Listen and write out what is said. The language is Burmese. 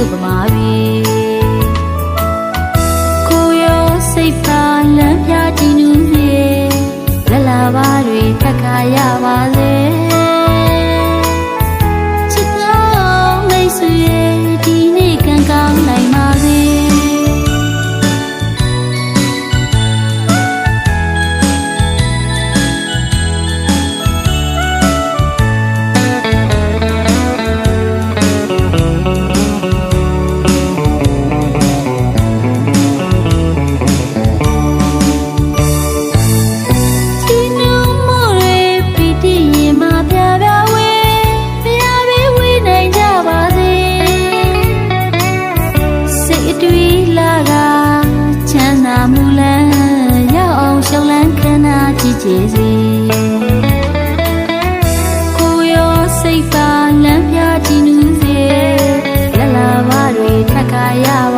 စုပမာပြီကိုရောစိတ်သာလမ်းပြတည်နူးလေလလာပါတွေတက်ခါရပါစေ ကျေစီကိုရောစိတ်ပါလမ်းပြကြည့်နူးစေလလာပါတွေထက်ခါရပါ